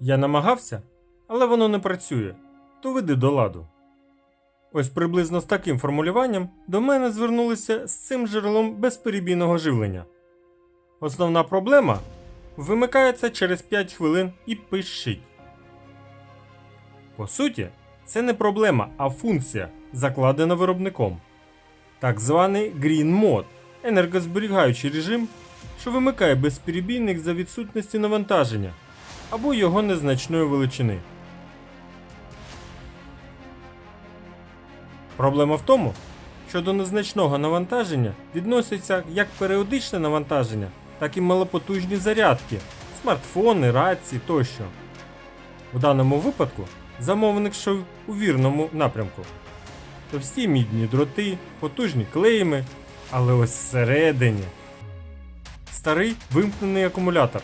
Я намагався, але воно не працює. То веди до ладу. Ось приблизно з таким формулюванням до мене звернулися з цим джерелом безперебійного живлення. Основна проблема вимикається через 5 хвилин і пищить. По суті, це не проблема, а функція, закладена виробником. Так званий Green Mode – енергозберігаючий режим, що вимикає безперебійник за відсутності навантаження або його незначної величини. Проблема в тому, що до незначного навантаження відносяться як періодичне навантаження, так і малопотужні зарядки, смартфони, рації тощо. В даному випадку замовник йшов у вірному напрямку. Товсті мідні дроти, потужні клейми, але ось всередині. Старий вимкнений акумулятор.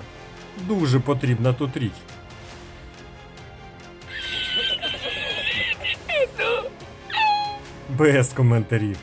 Дуже потрібна тут річ. Без коментарів.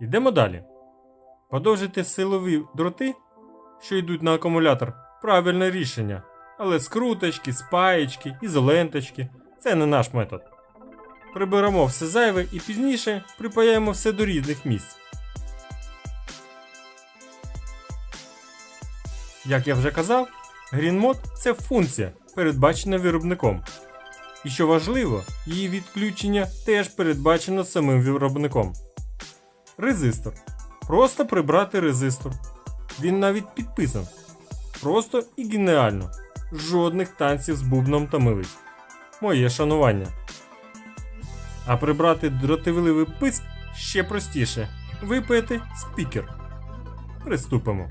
Йдемо далі. Подовжити силові дроти, що йдуть на акумулятор, правильне рішення. Але скруточки, спаєчки, ізоленточки це не наш метод. Приберемо все зайве і пізніше припаяємо все до різних місць. Як я вже казав, GreenMod – це функція, передбачена виробником. І що важливо, її відключення теж передбачено самим виробником. Резистор. Просто прибрати резистор. Він навіть підписан. Просто і геніально. Жодних танців з бубном та милиць. Моє шанування. А прибрати дротивливий писк ще простіше. Випити спікер. Приступимо.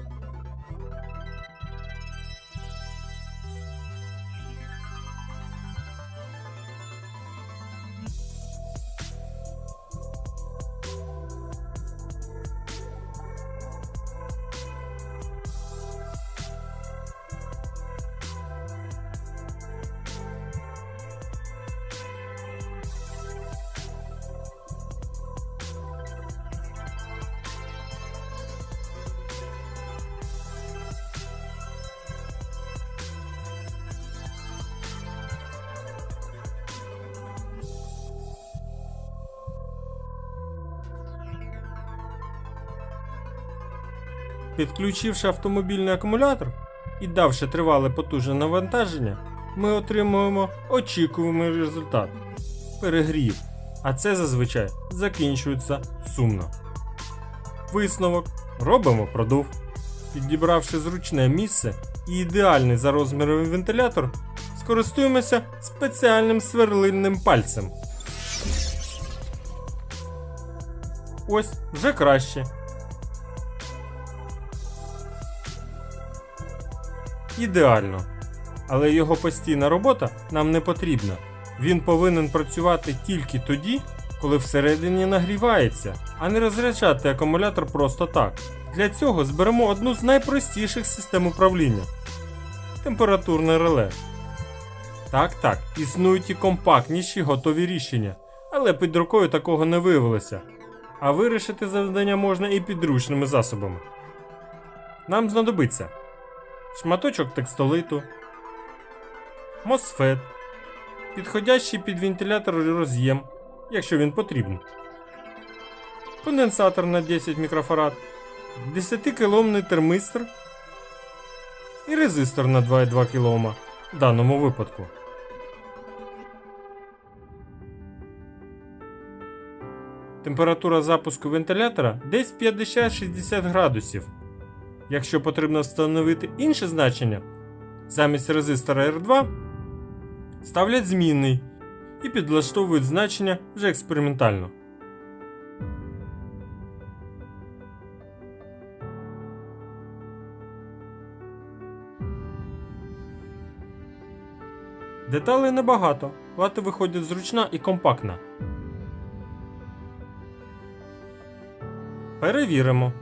Підключивши автомобільний акумулятор і давши тривале потужне навантаження, ми отримуємо очікуваний результат перегрів, а це зазвичай закінчується сумно. Висновок робимо продув. Підібравши зручне місце і ідеальний за розміром вентилятор, скористуємося спеціальним сверлильним пальцем. Ось вже краще. Ідеально. Але його постійна робота нам не потрібна. Він повинен працювати тільки тоді, коли всередині нагрівається, а не розряджати акумулятор просто так. Для цього зберемо одну з найпростіших систем управління температурне реле. Так, так, існують і компактніші готові рішення, але під рукою такого не виявилося. А вирішити завдання можна і підручними засобами. Нам знадобиться шматочок текстолиту, мосфет, підходящий під вентилятор роз'єм, якщо він потрібен, конденсатор на 10 мікрофарад, 10 кіломний термистр і резистор на 2,2 кОм в даному випадку. Температура запуску вентилятора десь 50-60 градусів. Якщо потрібно встановити інше значення, замість резистора R2 ставлять змінний і підлаштовують значення вже експериментально. Деталей небагато, плата виходить зручна і компактна. Перевіримо.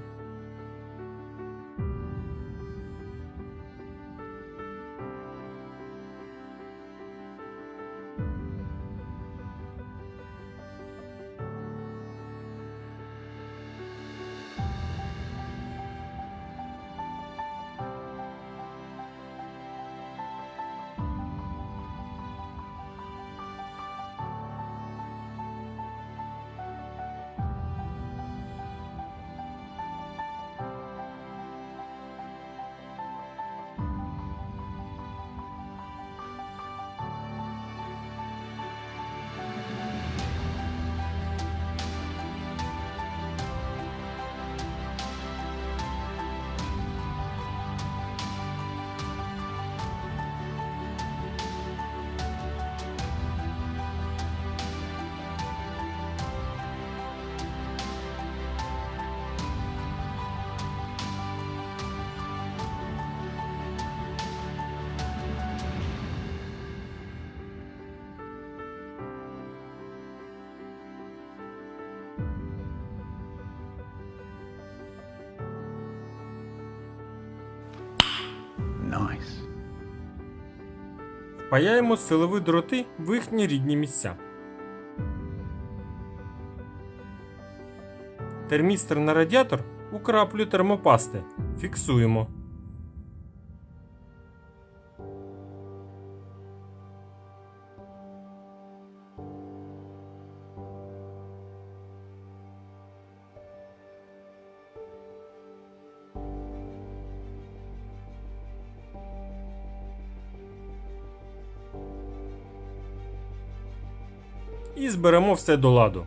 Впаяємо силові дроти в їхні рідні місця. Термістр на радіатор у краплю термопасти. Фіксуємо. І зберемо все до ладу.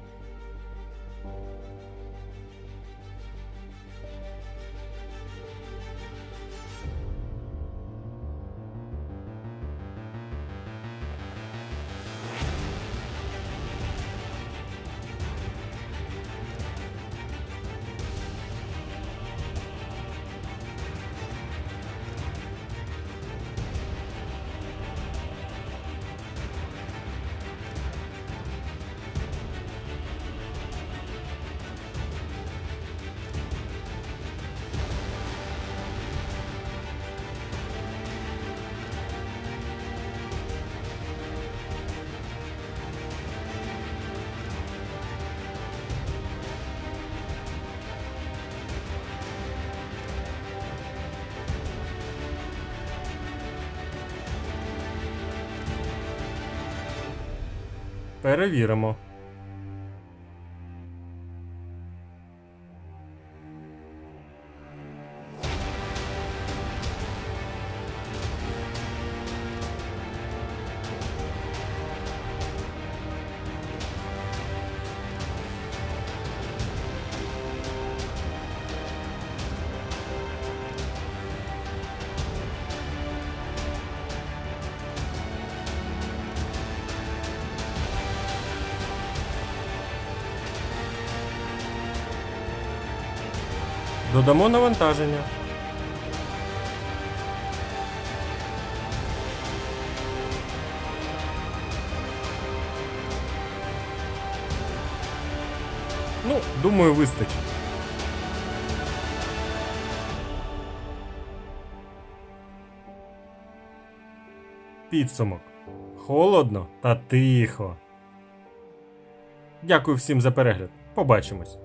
Перевіримо. Додамо навантаження. Ну, думаю, вистачить. Підсумок. Холодно та тихо. Дякую всім за перегляд. Побачимось.